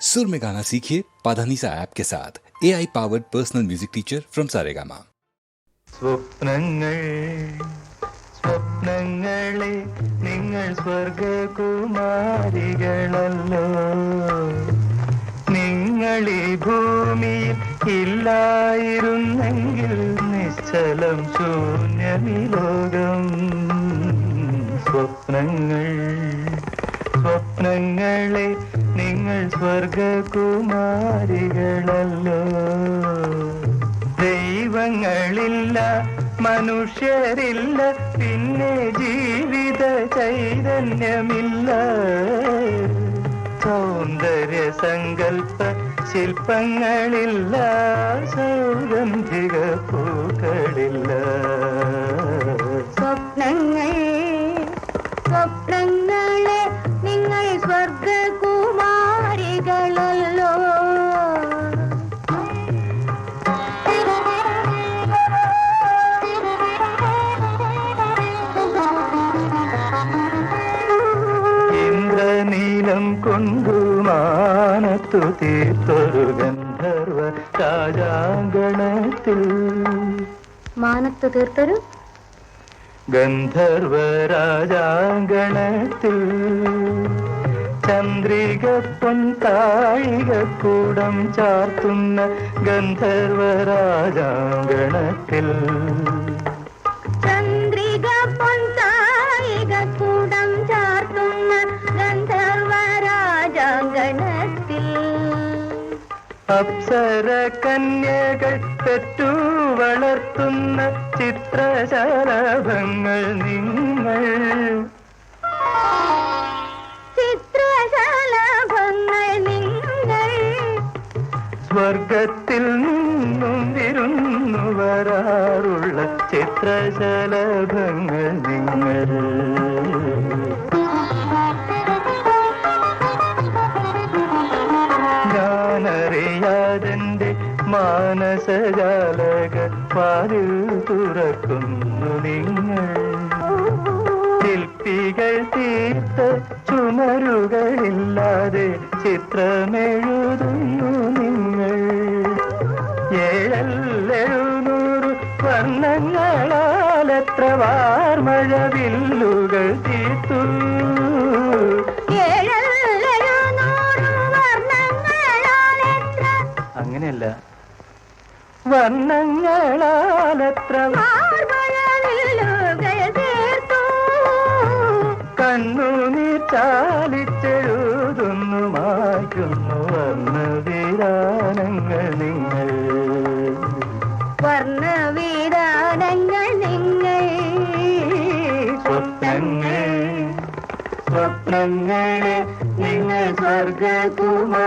सुर में गाना सीखिए पाधानीसा ऐप के साथ A I powered personal music teacher from Saregama സ്വപ്നങ്ങൾ സ്വപ്നങ്ങളെ നിങ്ങൾ സ്വർഗകുമാരികളല്ലോ നിങ്ങൾ ഈ ഭൂമിയിൽ ഇല്ലായിരുന്നെങ്കിൽ നിശ്ചലം ശൂന്യമി ലോകം സ്വപ്നങ്ങൾ സ്വപ്നങ്ങളെ നിങ്ങൾ സ്വർഗകുമാരികളല്ലോ. ദൈവങ്ങളില്ല മനുഷ്യരില്ല പിന്നെ ജീവിത ചൈതന്യമില്ല. സൗന്ദര്യ സങ്കല്പ ശില്പങ്ങളില്ല സൗഗന്ധിക പൂക്കളില്ല. ഇന്ദ്രനീലം കൊണ്ടു മാനത്തു തീർത്തൊരു ഗന്ധർവ രാജാങ്കണത്തിൽ. മാനത്തു തീർത്തൊരു? ഗന്ധർവ രാജാങ്കണത്തിൽ. ചന്ദ്രിക പൊൻതാഴിക കൂടം ചാർത്തുന്ന ഗന്ധർവ രാജാങ്കണത്തിൽ. അപ്സര കന്യകൾ പെറ്റു വളർത്തുന്ന ചിത്രശലഭങ്ങൾ നിങ്ങൾ. ചിത്രശലഭങ്ങൾ നിങ്ങൾ. സ്വർഗത്തിൽ നിന്നും വിരുന്നു വരാറുള്ള ചിത്രശലഭങ്ങൾ നിങ്ങൾ. ഞാനറിയാതെന്റെ മാനസജാലക വാതിൽ തുറക്കുന്നു നിങ്ങൾ. ശില്പികൾ തീർത്ത ചുമരുകളില്ലാതെ ചിത്രമെഴുതുന്നു നിങ്ങൾ. ഏഴല്ലെഴുന്നൂറ് വർണങ്ങളാൽ എത്ര വാർമഴവില്ലുകൾ തീർത്തു അങ്ങനെയല്ല വർണങ്ങളാലത്ര. കണ്ണുനീർ ചാലിച്ചെഴുതുന്നു മായ്ക്കുന്നു വർണവിരാനങ്ങൾ നിങ്ങൾ വർണവിധാനങ്ങൾ സ്വപ്നങ്ങളെ നിങ്ങൾ സ്വർഗകുമാരികളല്ലോ